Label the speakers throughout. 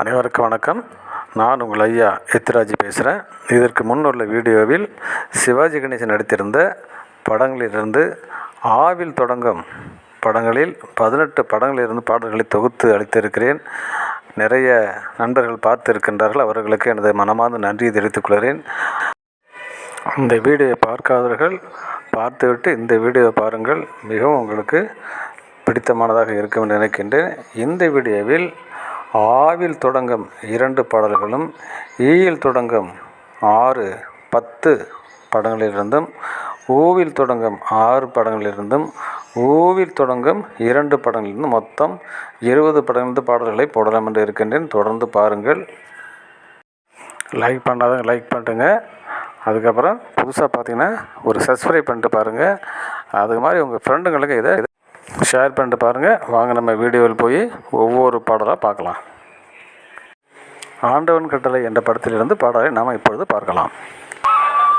Speaker 1: அனைவருக்கும் வணக்கம். நான் உங்கள் ஐயா எத்ராஜி பேசுகிறேன் இதற்கு முன் உள்ள வீடியோவில் சிவாஜி கணேசன் நடித்திருந்த படங்களிலிருந்து ஆவில் தொடங்கும் படங்களில் பதினெட்டு படங்களிலிருந்து பாடல்களை தொகுத்து அளித்திருக்கிறேன். நிறைய நண்பர்கள் பார்த்திருக்கின்றார்கள். அவர்களுக்கு எனது மனமார்ந்த நன்றியை தெரிவித்துக் கொள்கிறேன். இந்த வீடியோவை பார்க்காதவர்கள் பார்த்துவிட்டு இந்த வீடியோவை பாருங்கள். மிகவும் உங்களுக்கு பிடித்தமானதாக இருக்கும் என்று நினைக்கின்றேன். இந்த வீடியோவில் ஆவில் தொடங்கும் இரண்டு பாடல்களும் ஈயில் தொடங்கும் ஆறு பத்து படங்களிலிருந்தும் ஊவில் தொடங்கும் ஆறு படங்களிலிருந்தும் ஊவில் தொடங்கும் இரண்டு படங்களிலிருந்தும் மொத்தம் இருபது படங்களிலிருந்து பாடல்களை போடலாம் என்று இருக்கின்றேன். தொடர்ந்து பாருங்கள். லைக் பண்ணாதவங்க லைக் பண்ணுங்க அதுக்கப்புறம் புதுசாக பார்த்தீங்கன்னா ஒரு சப்ஸ்கிரைப் பண்ணிட்டு பாருங்கள் அது மாதிரி உங்கள் ஃப்ரெண்டுங்களுக்கு இதை ஷேர் பண்ணிட்டு பாருங்கள் வாங்க நம்ம வீடியோவில் போய் ஒவ்வொரு பாடலாக பார்க்கலாம். ஆண்டவன் கட்டளை என்ற படத்திலிருந்து பாடலை நாம் இப்பொழுது பார்க்கலாம்.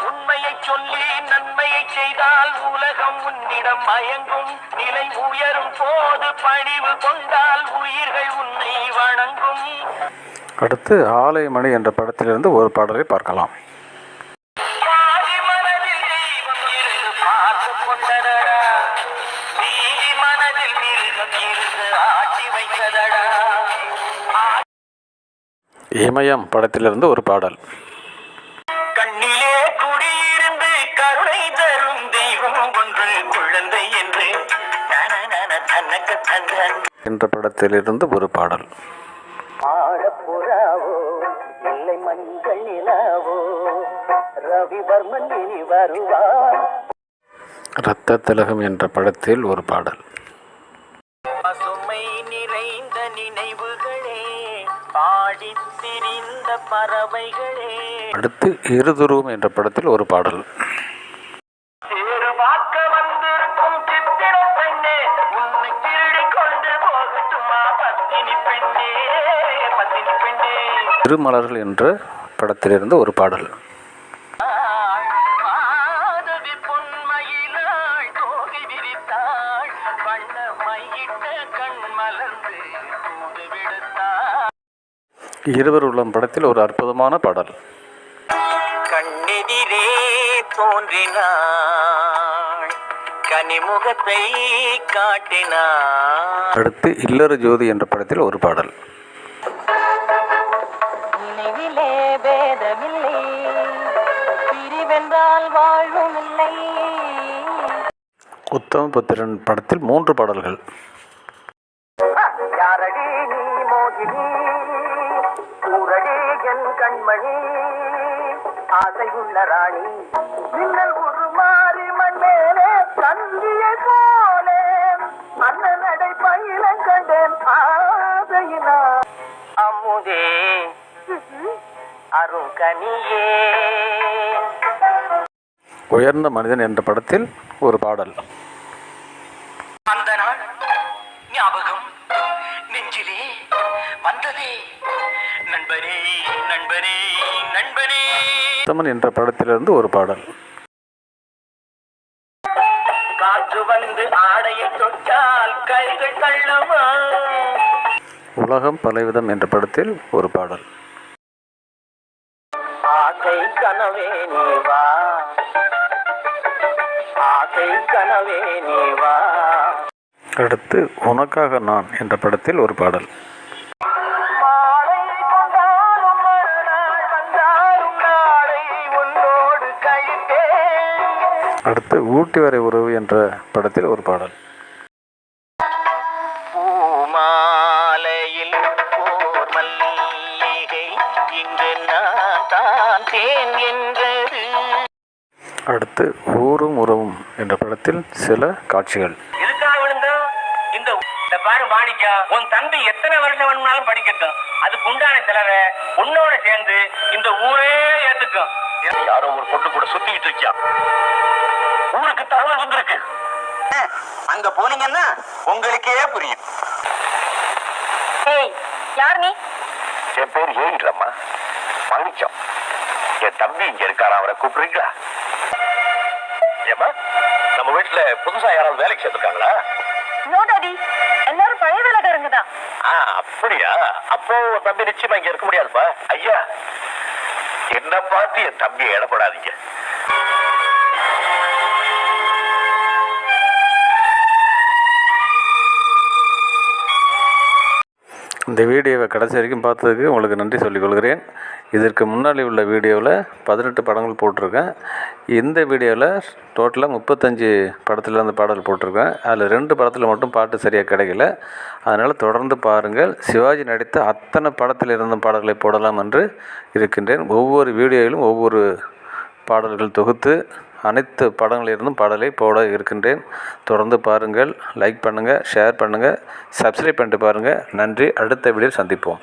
Speaker 2: உண்மையை சொல்லி நன்மையை செய்தால் உலகம் உன்னிடம் மயங்கும். நிலை உயரும் போது பணிவு கொண்டால் உயிர்கள் உன்னை வணங்கும்.
Speaker 1: அடுத்து ஆலயமணி என்ற படத்திலிருந்து ஒரு பாடலை பார்க்கலாம்.
Speaker 2: பாதி மனதில் தெய்வம் இருந்து பார்த்து கொண்டதடா நீதி
Speaker 1: இமயம் படத்திலிருந்து ஒரு பாடல்.
Speaker 2: கண்ணிலே குடியிருந்து கருணை தரும் தெய்வம் ஒன்று குழந்தை என்று.
Speaker 1: என்ற படத்திலிருந்து ஒரு பாடல்.
Speaker 2: ஆழப்புறாவோ இல்லை மஞ்சள் நிலாவோ ரவிவர்மன் இனி வருவார்.
Speaker 1: இரத்த திலகம் என்ற படத்தில் ஒரு பாடல். அடுத்து இருதுருவம் என்ற படத்தில் ஒரு பாடல். திருமலர்கள் என்ற படத்திலிருந்து ஒரு பாடல். இருவர் உள்ளம் படத்தில் ஒரு அற்புதமான பாடல்.
Speaker 2: கண்ணெதிரே தோன்றினாள் கனிமுகத்தை காட்டினாள்
Speaker 1: அடுத்து இல்லற ஜோதி என்ற படத்தில் ஒரு பாடல்.
Speaker 3: நினைவிலே பேதமில்லை பிரிவென்றால் வாழ்வும் இல்லை.
Speaker 1: உத்தம புத்திரன் படத்தில் மூன்று பாடல்கள்.
Speaker 2: என் கண்மணி. ஆசை உள்ள ராணி மின்னல் உருமாறி மண்ணேனே தந்தியை போலே அண்ணன் நடை பயில கண்டேன் ஆசையினா அம்முதே அருங்கனியே
Speaker 1: உயர்ந்த மனிதன் என்ற படத்தில் ஒரு பாடல்.
Speaker 2: நண்பனே
Speaker 1: என்ற படத்திலிருந்து ஒரு பாடல்.
Speaker 2: காற்று வந்து ஆடையை தொட்டால் கைகள் தள்ளுமா?
Speaker 1: உலகம் பலவிதம் என்ற படத்தில் ஒரு பாடல்.
Speaker 2: ஆசை கனவே நீ வா. ஆசை கனவே நீ வா.
Speaker 1: அடுத்து உனக்காக நான் என்ற படத்தில் ஒரு பாடல். அடுத்து ஊட்டி வரை உறவு என்ற படத்தில் ஒரு பாடல். அடுத்து ஊரும் உறவும் என்ற படத்தில் சில காட்சிகள்.
Speaker 4: எதுக்காக விழுந்தோம் இந்த இந்த பாரு மாணிக்கா உன் தம்பி எத்தனை வருஷம் வேணும்னாலும் படிக்கட்டும். அதுக்கு உண்டான செலவை உன்னோட சேர்ந்து இந்த ஊரே ஏத்துக்கும்.
Speaker 2: யாரோ ஒரு பொண்ணு கூட சுத்திட்டு இருக்கியா? ஊருக்கு தகவல் வந்திருக்கு. அங்க போனீங்கன்னா உங்களுக்கே புரியும்.
Speaker 3: ஏய் யார் நீ?
Speaker 5: என் பேர் ஏயிலம்மா மாணிக்கம் என் தம்பி இங்க இருக்காரா? அவரை கூப்பிடுறீங்களா? ஏம்மா நம்ம வீட்டுல புதுசா யாராவது வேலைக்கு சேர்ந்துருக்காங்களா?
Speaker 3: நோ டாடி எல்லாரும் பழைய வேலைக்காரங்க தான்.
Speaker 5: ஆ அப்படியா? அப்போ தம்பி நிச்சயமா இங்க இருக்க முடியாதுப்பா. ஐயா என்ன பார்த்து என் தம்பியை இடப்படாதீங்க
Speaker 1: இந்த வீடியோவை கடைசி வரைக்கும் பார்த்ததுக்கு உங்களுக்கு நன்றி சொல்லிக்கொள்கிறேன். இதற்கு முன்னாடி உள்ள வீடியோவில் பதினெட்டு படங்கள் போட்டிருக்கேன். இந்த வீடியோவில் டோட்டலாக முப்பத்தஞ்சு படத்துலேருந்து பாடல் போட்டிருக்கேன். அதில் ரெண்டு படத்தில் மட்டும் பாட்டு சரியாக கிடைக்கல. அதனால் தொடர்ந்து பாருங்கள். சிவாஜி நடித்த அத்தனை படத்தில் இருந்த பாடல்களை போடலாம் என்று இருக்கின்றேன். ஒவ்வொரு வீடியோவிலும் ஒவ்வொரு பாடல்கள் தொகுத்து அனைத்து படங்களிலிருந்தும் பாடலை போட இருக்கின்றேன். தொடர்ந்து பாருங்கள் லைக் பண்ணுங்கள் ஷேர் பண்ணுங்கள் சப்ஸ்கிரைப் பண்ணிட்டு பாருங்கள் நன்றி அடுத்த வீடியோவில் சந்திப்போம்.